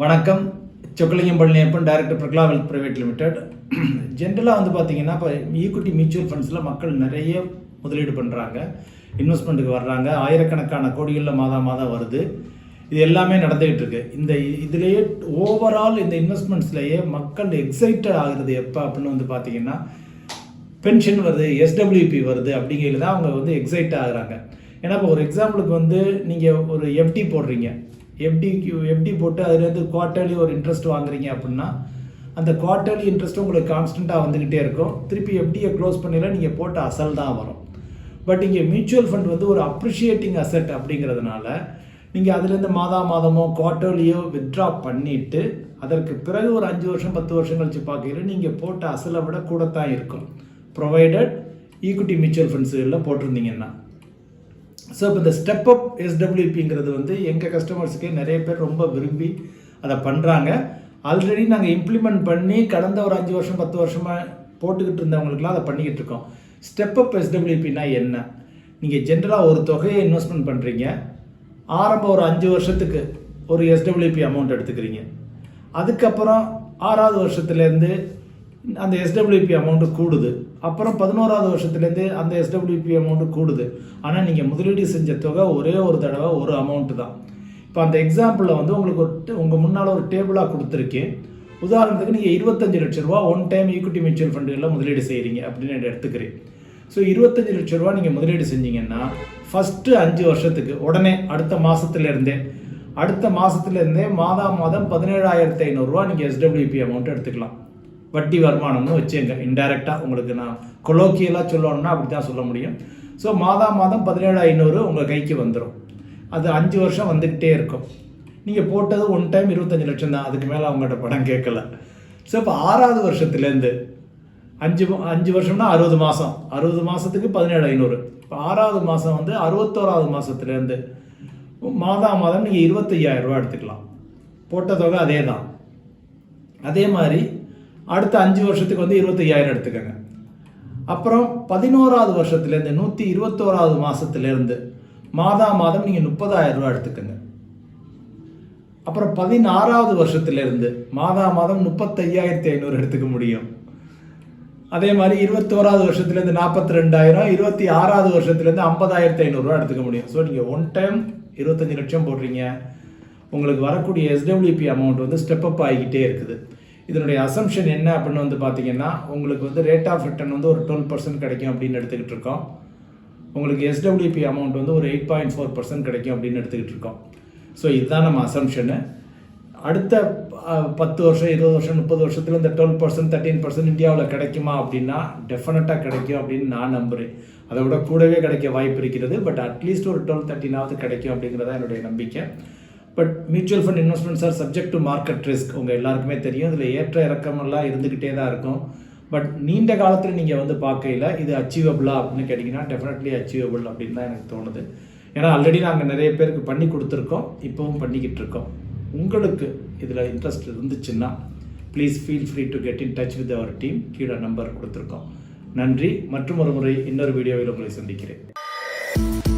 வணக்கம். Chockalingam Palaniappan director Prakala wealth private limited ஜென்ரலாக வந்து பார்த்தீங்கன்னா இப்போ ஈக்விட்டி மியூச்சுவல் ஃபண்ட்ஸில் மக்கள் நிறைய முதலீடு பண்ணுறாங்க இன்வெஸ்ட்மெண்ட்டுக்கு வர்றாங்க. ஆயிரக்கணக்கான கோடிகளில் மாதம் மாதம் வருது. இது எல்லாமே நடந்துகிட்டு இருக்கு. இந்த இதுலேயே ஓவரால் இந்த இன்வெஸ்ட்மெண்ட்ஸ்லேயே மக்கள் எக்ஸைட்டட் ஆகுறது எப்போ அப்படின்னு வந்து பார்த்தீங்கன்னா பென்ஷன் வருது எஸ்டபிள்யூபி வருது அப்படிங்கிறது தான் அவங்க வந்து எக்ஸைட் ஆகுறாங்க. ஏன்னா இப்போ ஒரு எக்ஸாம்பிளுக்கு வந்து நீங்கள் ஒரு எஃப்டி போடுறீங்க. எஃப்டிக்கு எஃப்டி போட்டு அதுலேருந்து குவார்ட்டர்லி ஒரு இன்ட்ரெஸ்ட் வாங்குறீங்க அப்படின்னா அந்த குவார்ட்டர்லி இன்ட்ரெஸ்ட்டும் உங்களுக்கு கான்ஸ்டண்ட்டாக வந்துக்கிட்டே இருக்கும். திருப்பி எஃப்டியை க்ளோஸ் பண்ணில நீங்கள் போட்ட அசல் தான் வரும். பட் இங்கே மியூச்சுவல் ஃபண்ட் வந்து ஒரு அப்ரிஷியேட்டிங் அசெட் அப்படிங்கிறதுனால நீங்கள் அதுலேருந்து மாதா மாதமோ குவார்ட்டர்லியோ வித்ட்ரா பண்ணிவிட்டு அதற்கு பிறகு ஒரு அஞ்சு வருஷம் பத்து வருஷம் கழிச்சு பார்க்கையில் நீங்கள் போட்ட அசலை விட கூடத்தான் இருக்கும். ப்ரொவைடட் ஈக்விட்டி மியூச்சுவல் ஃபண்ட்ஸுகளில் போட்டிருந்தீங்கன்னா. ஸோ இப்போ இந்த ஸ்டெப் அப் எஸ்டபிள்யூபிங்கிறது வந்து எங்கள் கஸ்டமர்ஸுக்கே நிறைய பேர் ரொம்ப விரும்பி அதை பண்ணுறாங்க ஆல்ரெடி நாங்கள் இம்ப்ளிமெண்ட் பண்ணி கடந்த ஒரு அஞ்சு வருஷம் பத்து வருஷமாக போட்டுக்கிட்டு இருந்தவங்களுக்குலாம் அதை பண்ணிக்கிட்டு இருக்கோம். ஸ்டெப் அப் எஸ்டபிள்யூபினா என்ன? நீங்கள் ஜென்ரலாக ஒரு தொகையை இன்வெஸ்ட்மெண்ட் பண்ணுறீங்க ஆரம்பம் ஒரு அஞ்சு வருஷத்துக்கு ஒரு எஸ்டபிள்யூபி அமௌண்ட் எடுத்துக்கிறீங்க. அதுக்கப்புறம் ஆறாவது வருஷத்துலேருந்து அந்த எஸ்டபிள்யூபி அமௌண்ட்டு கூடுது. அப்புறம் பதினோராவது வருஷத்துலேருந்து அந்த எஸ்டபிள்யூபி அமௌண்ட்டு கூடுது. ஆனால் நீங்கள் முதலீடு செஞ்ச தொகை ஒரே ஒரு தடவை ஒரு அமௌண்ட்டு தான். இப்போ அந்த எக்ஸாம்பிளில் வந்து உங்களுக்கு ஒரு உங்கள் முன்னால் ஒரு டேபிளாக கொடுத்துருக்கேன். உதாரணத்துக்கு நீங்கள் இருபத்தஞ்சு லட்ச ரூபா ஒன் டைம் ஈக்விட்டி மியூச்சுவல் ஃபண்டுகளில் முதலீடு செய்கிறீங்க அப்படின்னு எடுத்துக்கிறேன். ஸோ இருபத்தஞ்சு லட்ச ரூபா நீங்கள் முதலீடு செஞ்சீங்கன்னா ஃபஸ்ட்டு அஞ்சு வருஷத்துக்கு உடனே அடுத்த மாதத்துலேருந்தே அடுத்த மாதத்துலேருந்தே மாதா மாதம் பதினேழாயிரத்தி ஐநூறுரூவா நீங்கள் எஸ்டபிள்யூபி அமௌண்ட் எடுத்துக்கலாம். வட்டி வருமானம்னு வச்சுங்க இன்டைரக்டாக உங்களுக்கு நான் கொலோக்கியலாக சொல்லணும்னா அப்படி தான் சொல்ல முடியும். ஸோ மாதா மாதம் பதினேழு ஐநூறு உங்கள் கைக்கு வந்துடும் அது அஞ்சு வருஷம் வந்துக்கிட்டே இருக்கும். நீங்கள் போட்டது ஒன் டைம் இருபத்தஞ்சி லட்சம் தான். அதுக்கு மேலே அவங்கள்ட்ட படம் கேட்கல. ஸோ இப்போ ஆறாவது வருஷத்துலேருந்து அஞ்சு அஞ்சு வருஷம்னா அறுபது மாதம் அறுபது மாதத்துக்கு பதினேழு ஐநூறு. இப்போ ஆறாவது மாதம் வந்து அறுபத்தோராவது மாதத்துலேருந்து மாதா மாதம் நீங்கள் இருபத்தையாயிரம் ரூபா எடுத்துக்கலாம். போட்ட தொகை அதே தான் அதே மாதிரி அடுத்த அஞ்சு வருஷத்துக்கு வந்து இருபத்தையாயிரம் எடுத்துக்கோங்க. அப்புறம் பதினோராவது வருஷத்துலேருந்து நூற்றி இருபத்தோராவது மாதத்துலேருந்து மாதா மாதம் நீங்கள் முப்பதாயிரம் ரூபா எடுத்துக்கோங்க. அப்புறம் பதினாறாவது வருஷத்துலேருந்து மாதா மாதம் முப்பத்தையாயிரத்தி ஐநூறு எடுத்துக்க முடியும். அதே மாதிரி இருபத்தோராவது வருஷத்துலேருந்து நாற்பத்தி ரெண்டாயிரம் இருபத்தி ஆறாவது வருஷத்துலேருந்து ஐம்பதாயிரத்தி ஐநூறுரூவா எடுத்துக்க முடியும். ஸோ நீங்கள் ஒன் டைம் இருபத்தஞ்சி லட்சம் போடுறீங்க. உங்களுக்கு வரக்கூடிய எஸ்டபிள்யூபி அமௌண்ட் வந்து ஸ்டெப் அப் ஆகிக்கிட்டே இருக்குது. இதனுடைய அசம்ஷன் என்ன அப்படின்னு வந்து பார்த்தீங்கன்னா உங்களுக்கு வந்து ரேட் ஆஃப் ரிட்டர்ன் வந்து ஒரு டுவெல் பர்சன்ட் கிடைக்கும் அப்படின்னு எடுத்துக்கிட்டு இருக்கோம். உங்களுக்கு எஸ்டபிள்யூபி அமௌண்ட் வந்து ஒரு எயிட் பாயிண்ட் ஃபோர் பர்சன்ட் கிடைக்கும் அப்படின்னு எடுத்துக்கிட்டு இருக்கோம். ஸோ இதுதான் நம்ம அசம்ஷனு அடுத்த பத்து வருஷம் இருபது வருஷம் முப்பது வருஷத்தில் இந்த டுவெல் பர்சன்ட் தேர்ட்டீன் பர்சன்ட் இந்தியாவில் கிடைக்குமா அப்படின்னா டெஃபினட்டாக கிடைக்கும் அப்படின்னு நான் நம்புகிறேன் அதை விட கூடவே கிடைக்க வாய்ப்பு இருக்கிறது பட் அட்லீஸ்ட் ஒரு டுவெல் தேர்ட்டினாவது கிடைக்கும் அப்படிங்கிறதா என்னுடைய நம்பிக்கை. But mutual fund investments are subject to market risk உங்கள் எல்லாருக்குமே தெரியும். இதில் ஏற்ற இறக்கமெல்லாம் இருந்துக்கிட்டே தான் இருக்கும். பட் நீண்ட காலத்தில் நீங்கள் வந்து பார்க்கையில் இது அச்சீவபிளா அப்படின்னு கேட்டிங்கன்னா டெஃபினெட்லி அச்சீவபிள் அப்படின்னு தான் எனக்கு தோணுது. ஏன்னா ஆல்ரெடி நாங்கள் நிறைய பேருக்கு பண்ணி கொடுத்துருக்கோம். இப்போவும் பண்ணிக்கிட்டு இருக்கோம். உங்களுக்கு இதில் இன்ட்ரெஸ்ட் இருந்துச்சுன்னா please feel free to get in touch with our team கீழே நம்பர் கொடுத்துருக்கோம். நன்றி. மற்றும் ஒரு முறை இன்னொரு வீடியோவில் உங்களை சந்திக்கிறேன்.